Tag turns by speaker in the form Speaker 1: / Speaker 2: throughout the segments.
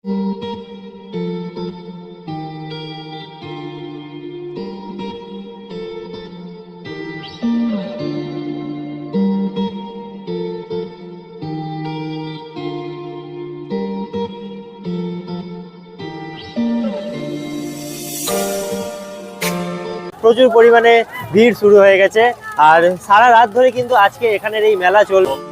Speaker 1: প্রচুর পরিমাণে ভিড় শুরু হয়ে গেছে। আর সারা রাত ধরে কিন্তু আজকে এখানের এই মেলা চলবে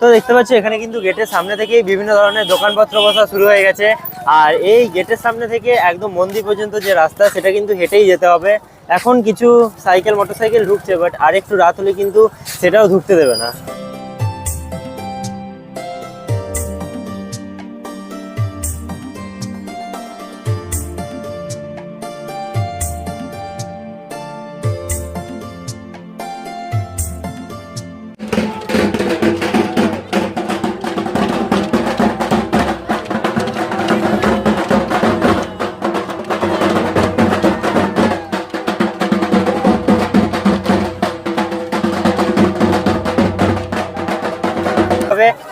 Speaker 1: তো দেখতে পাচ্ছি, এখানে কিন্তু গেটের সামনে থেকে বিভিন্ন ধরনের দোকানপত্র বসা শুরু হয়ে গেছে। আর এই গেটের সামনে থেকে একদম মন্দির পর্যন্ত যে রাস্তা, সেটা কিন্তু হেঁটেই যেতে হবে। এখন কিছু সাইকেল, মোটরসাইকেল ঢুকছে, বাট আর একটু রাত হলে কিন্তু সেটাও ঢুকতে দেবে না।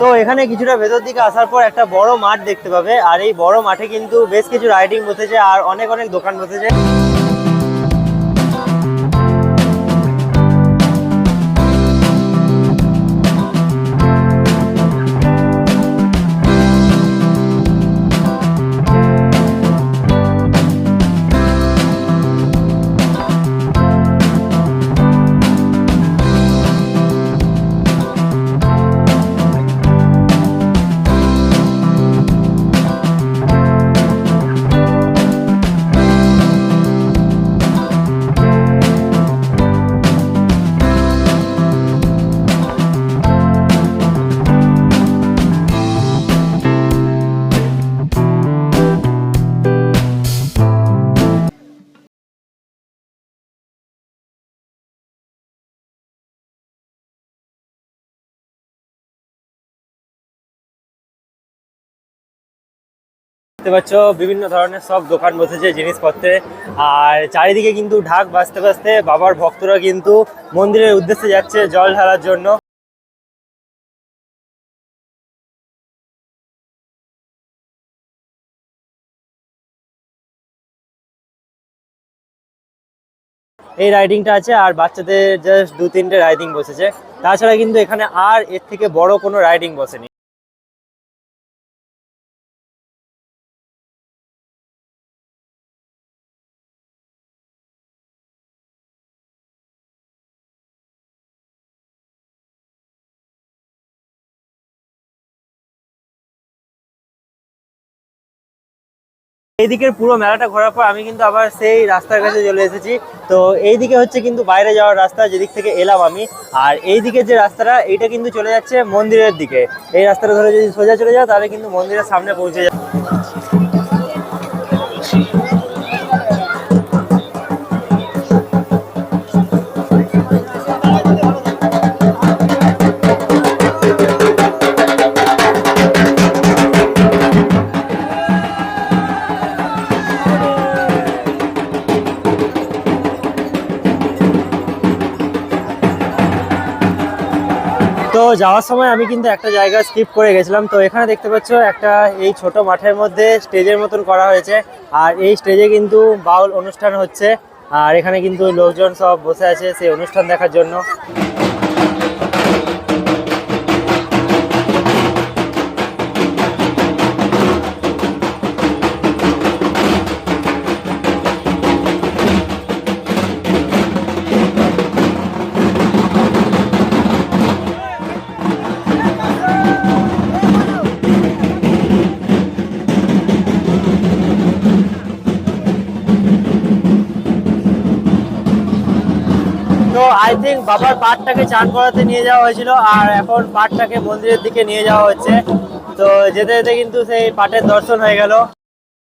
Speaker 1: তো এখানে কিছুটা ভেতর দিকে আসার পর একটা বড় মাঠ দেখতে পাবে। আর এই বড় মাঠে কিন্তু বেশ কিছু রাইডিং বসেছে আর অনেক অনেক দোকান বসেছে। দেখতে পাচ্ছ, বিভিন্ন ধরনের সব দোকান বসেছে জিনিসপত্রে। আর চারিদিকে কিন্তু ঢাক বাজতে বাজতে বাবার ভক্তরা কিন্তু মন্দিরের উদ্দেশ্যে যাচ্ছে জল ঢালার জন্য। এই রাইডিংটা আছে, আর বাচ্চাদের জাস্ট দু তিনটে রাইডিং বসেছে। তাছাড়া কিন্তু এখানে আর এর থেকে বড় কোনো রাইডিং বসেনি। এইদিকের পুরো মেলাটা ঘোরার পর আমি কিন্তু আবার সেই রাস্তার কাছে চলে এসেছি। তো এইদিকে হচ্ছে কিন্তু বাইরে যাওয়ার রাস্তা, যেদিক থেকে এলাম আমি। আর এইদিকে যে রাস্তাটা, এইটা কিন্তু চলে যাচ্ছে মন্দিরের দিকে। এই রাস্তাটা ধরে যদি সোজা চলে যাও, তাহলে কিন্তু মন্দিরের সামনে পৌঁছে যাবে। তো যাওয়ার সময় আমি কিন্তু একটা জায়গা স্কিপ করে গেছিলাম। তো এখানে দেখতে পাচ্ছ একটা এই ছোট মাঠের মধ্যে স্টেজের মতন করা হয়েছে। আর এই স্টেজে কিন্তু বাউল অনুষ্ঠান হচ্ছে। আর এখানে কিন্তু লোকজন সব বসে আছে সেই অনুষ্ঠান দেখার জন্য। আই থিঙ্ক বাবার পাটটাকে চান করাতে নিয়ে যাওয়া হয়েছিল, আর এখন পাটটাকে মন্দিরের দিকে নিয়ে যাওয়া হচ্ছে। তো যেতে যেতে কিন্তু সেই পাটের দর্শন হয়ে গেল।